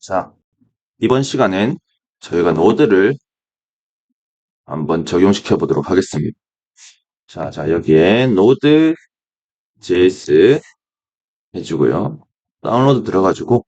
자, 이번 시간엔 저희가 노드를 한번 적용시켜 보도록 하겠습니다. 자, 자, 여기에 노드 JS 해주고요. 다운로드 들어가지고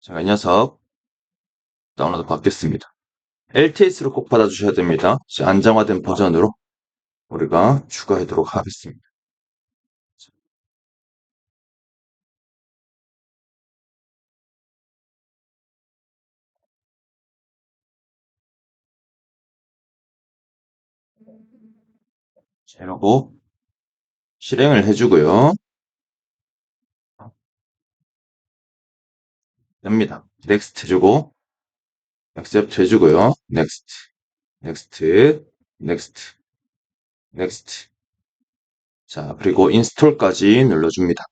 제가 이 녀석 다운로드 받겠습니다. LTS로 꼭 받아주셔야 됩니다. 안정화된 버전으로 우리가 추가하도록 하겠습니다. 자, 이러고 실행을 해주고요. 됩니다. 넥스트 해주고 accept 해주고요. 넥스트, 넥스트, 넥스트, 넥스트. 자, 그리고 인스톨까지 눌러줍니다.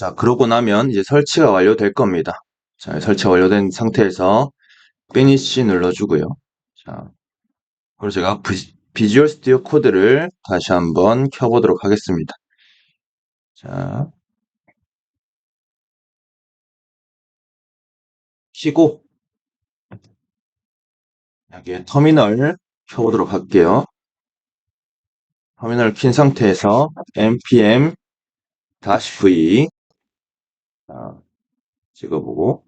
자, 그러고 나면 이제 설치가 완료될 겁니다. 자, 설치가 완료된 상태에서 finish 눌러주고요. 자, 그리고 제가 비주얼 스튜디오 코드를 다시 한번 켜보도록 하겠습니다. 자, 키고 여기에 터미널 켜보도록 할게요. 터미널 킨 상태에서 npm -v 자, 찍어보고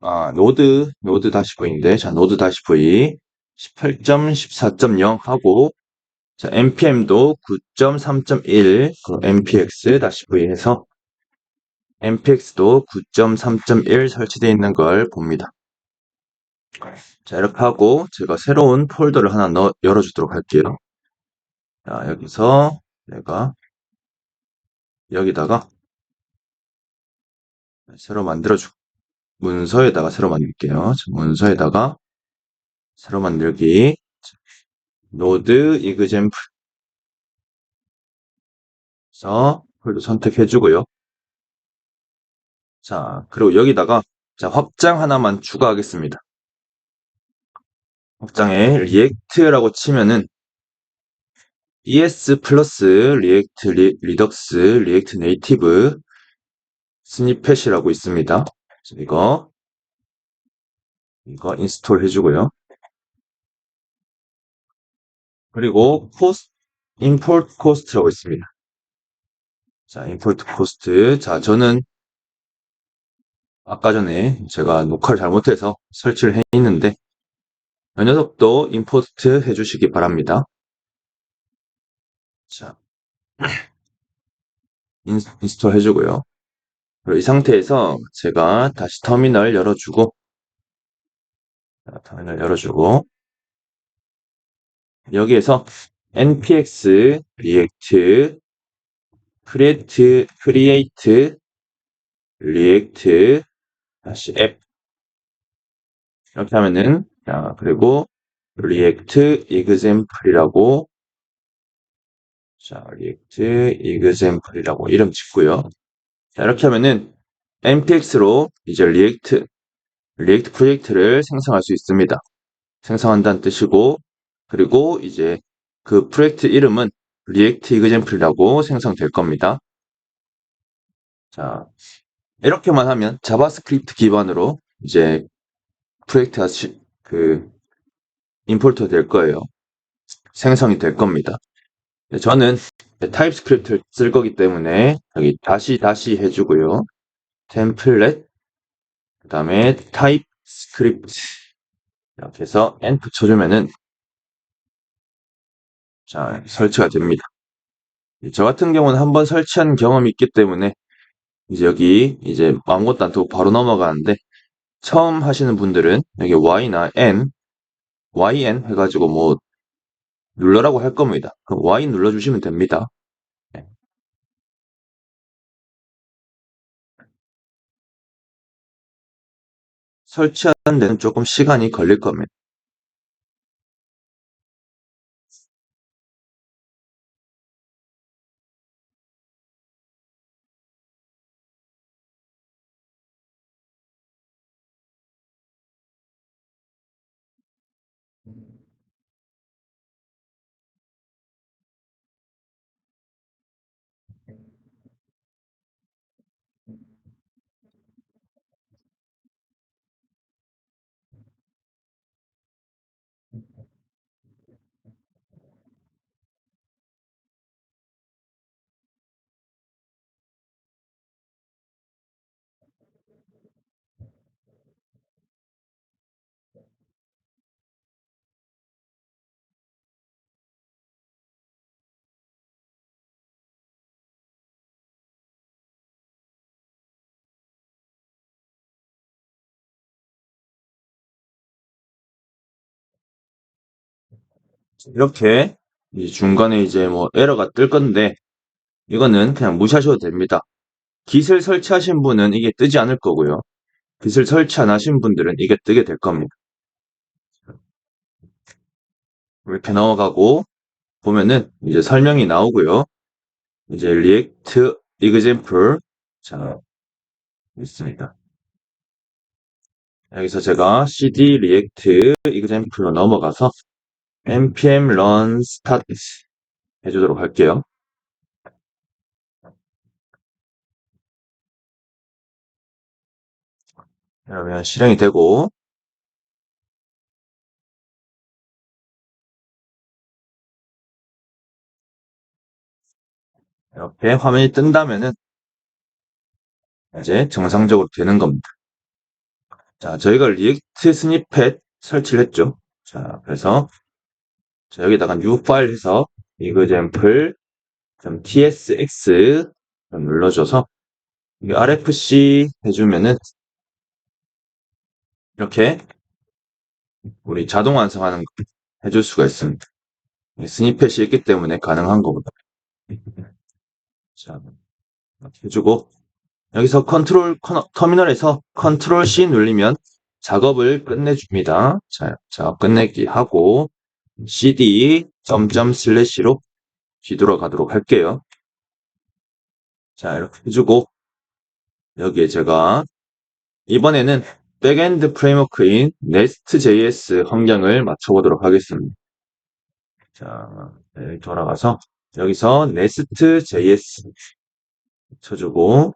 아 노드 노드 다시 v인데 자 노드 다시 v 18.14.0 하고 자 npm도 9.3.1 npx 다시 v 해서 npx도 9.3.1 설치되어 있는 걸 봅니다. 자 이렇게 하고 제가 새로운 폴더를 하나 넣어, 열어주도록 할게요. 자 여기서 내가 여기다가 새로 만들어주고 문서에다가 새로 만들게요. 문서에다가 새로 만들기 노드 이그젠플 서 폴더 선택해 주고요. 자 그리고 여기다가 자 확장 하나만 추가하겠습니다. 확장에 리액트라고 치면은 ES 플러스 리액트 리, 리덕스 리액트 네이티브 스니펫이라고 있습니다. 이거 이거 인스톨 해주고요. 그리고 코스트 임포트 코스트라고 있습니다. 자, 임포트 코스트. 자, 저는 아까 전에 제가 녹화를 잘못해서 설치를 해 있는데 이 녀석도 임포트 해주시기 바랍니다. 자, 인스톨 해주고요. 이 상태에서 제가 다시 터미널 열어주고 자, 터미널 열어주고 여기에서 npx react create create react 다시 앱 이렇게 하면은 자 그리고 react example이라고 자 react example이라고 이름 짓고요 자, 이렇게 하면은 npx로 이제 react, react 프로젝트를 생성할 수 있습니다. 생성한다는 뜻이고, 그리고 이제 그 프로젝트 이름은 react example이라고 생성될 겁니다. 자, 이렇게만 하면 자바스크립트 기반으로 이제 프로젝트가 시, 그 임포트 될 거예요. 생성이 될 겁니다. 저는 타입스크립트를 쓸 거기 때문에 여기 다시 다시 해주고요. 템플렛 그 다음에 타입스크립트 이렇게 해서 엔터 쳐주면은 자 설치가 됩니다. 저 같은 경우는 한번 설치한 경험이 있기 때문에 이제 여기 이제 아무것도 안 두고 바로 넘어가는데 처음 하시는 분들은 여기 Y나 N, YN 해가지고 뭐 눌러라고 할 겁니다. 그럼 Y 눌러주시면 됩니다. 네. 설치하는 데는 조금 시간이 걸릴 겁니다. 이렇게 이제 중간에 이제 뭐 에러가 뜰 건데 이거는 그냥 무시하셔도 됩니다. 깃을 설치하신 분은 이게 뜨지 않을 거고요. 깃을 설치 안 하신 분들은 이게 뜨게 될 겁니다. 이렇게 넘어가고 보면은 이제 설명이 나오고요. 이제 리액트 example 자 있습니다. 여기서 제가 cd react example로 넘어가서 npm run start 해주도록 할게요. 그러면 실행이 되고 이렇게 화면이 뜬다면은 이제 정상적으로 되는 겁니다. 자, 저희가 리액트 스니펫 설치를 했죠. 자, 그래서 자, 여기다가 new 파일 해서 example.tsx 눌러줘서 RFC 해주면은 이렇게 우리 자동 완성하는 거 해줄 수가 있습니다. 스니펫이 있기 때문에 가능한 거보다. 자, 해주고 여기서 컨트롤 터미널에서 컨트롤 C 눌리면 작업을 끝내줍니다. 자, 작업 끝내기 하고 cd 점점 슬래시로 뒤돌아가도록 할게요. 자, 이렇게 해주고 여기에 제가 이번에는 백엔드 프레임워크인 Nest.js 환경을 맞춰보도록 하겠습니다. 자, 네, 돌아가서 여기서 Nest.js 쳐주고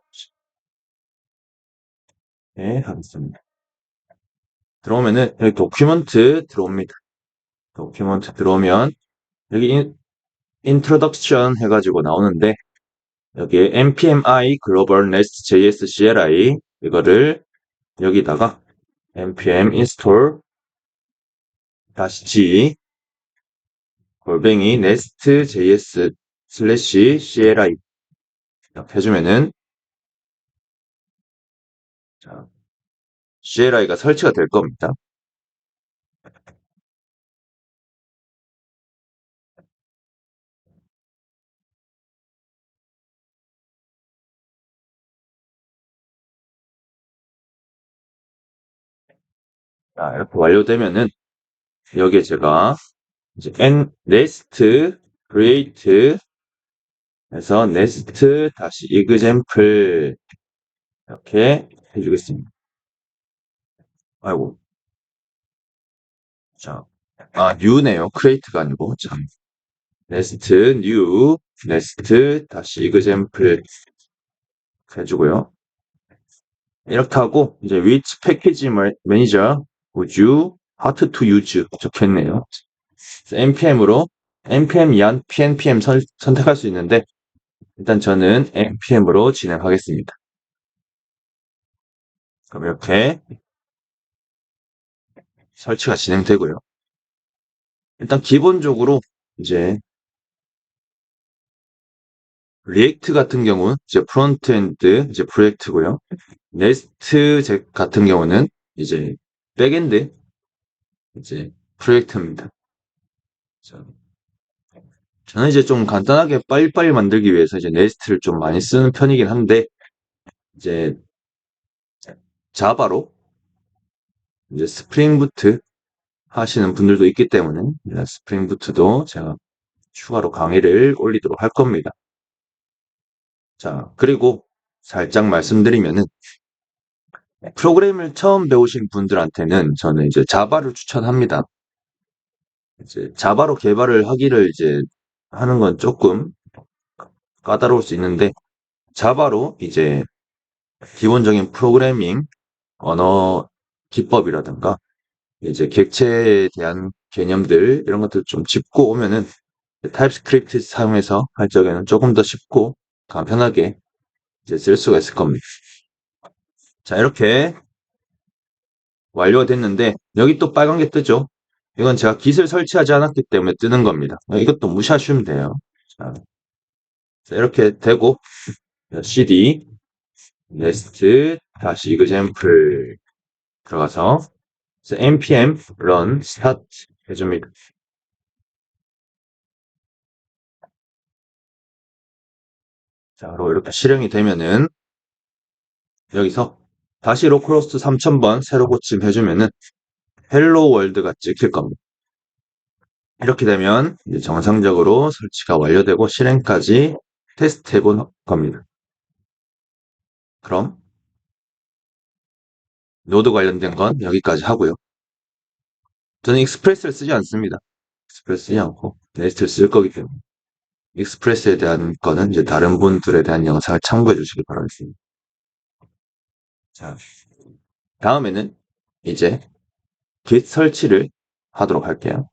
네, 하겠습니다. 들어오면은 여기 도큐먼트 들어옵니다. 도큐먼트 들어오면 여기 인, 인트로덕션 해가지고 나오는데 여기에 npmi global nest js cli 이거를 여기다가 npm install 다시 g 골뱅이 nest js 슬래시 cli 이렇게 해주면은 자, CLI가 설치가 될 겁니다. 자, 이렇게 완료되면은 여기에 제가 이제 n nest create 해서 nest 다시 example 이렇게 해주겠습니다. 아이고. 자, 아, new네요. create가 아니고. 참. nest new nest 다시 example 해주고요. 이렇게 하고 이제 which package manager would you how to use 적혀있네요. npm으로 npm 이한 pnpm 선, 선택할 수 있는데 일단 저는 npm으로 진행하겠습니다. 그럼 이렇게 설치가 진행되고요. 일단 기본적으로 이제 리액트 같은 경우는 이제 프론트엔드 이제 프로젝트고요. 네스트 같은 경우는 이제 백엔드 이제 프로젝트입니다. 저는 이제 좀 간단하게 빨리빨리 만들기 위해서 이제 네스트를 좀 많이 쓰는 편이긴 한데 이제 자바로 이제 스프링 부트 하시는 분들도 있기 때문에 스프링 부트도 제가 추가로 강의를 올리도록 할 겁니다. 자, 그리고 살짝 말씀드리면은 프로그램을 처음 배우신 분들한테는 저는 이제 자바를 추천합니다. 이제 자바로 개발을 하기를 이제 하는 건 조금 까다로울 수 있는데 자바로 이제 기본적인 프로그래밍 언어 기법이라든가 이제 객체에 대한 개념들 이런 것들 좀 짚고 오면은 타입스크립트 사용해서 할 적에는 조금 더 쉽고 간편하게 이제 쓸 수가 있을 겁니다. 자, 이렇게 완료가 됐는데 여기 또 빨간 게 뜨죠. 이건 제가 깃을 설치하지 않았기 때문에 뜨는 겁니다. 이것도 무시하시면 돼요. 자, 이렇게 되고 cd nest 다시 example 들어가서 npm run start 해줍니다. 자, 그리고 이렇게 실행이 되면은 여기서 다시 로컬호스트 3000번 새로 고침 해주면은 헬로 월드가 찍힐 겁니다. 이렇게 되면 정상적으로 설치가 완료되고 실행까지 테스트 해 본 겁니다. 그럼 노드 관련된 건 여기까지 하고요. 저는 익스프레스를 쓰지 않습니다. 익스프레스 쓰지 않고 네스트를 쓸 거기 때문에 익스프레스에 대한 거는 이제 다른 분들에 대한 영상을 참고해 주시기 바라겠습니다. 자, 다음에는 이제 git 설치를 하도록 할게요.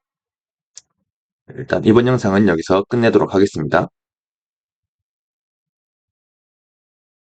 일단 이번 영상은 여기서 끝내도록 하겠습니다.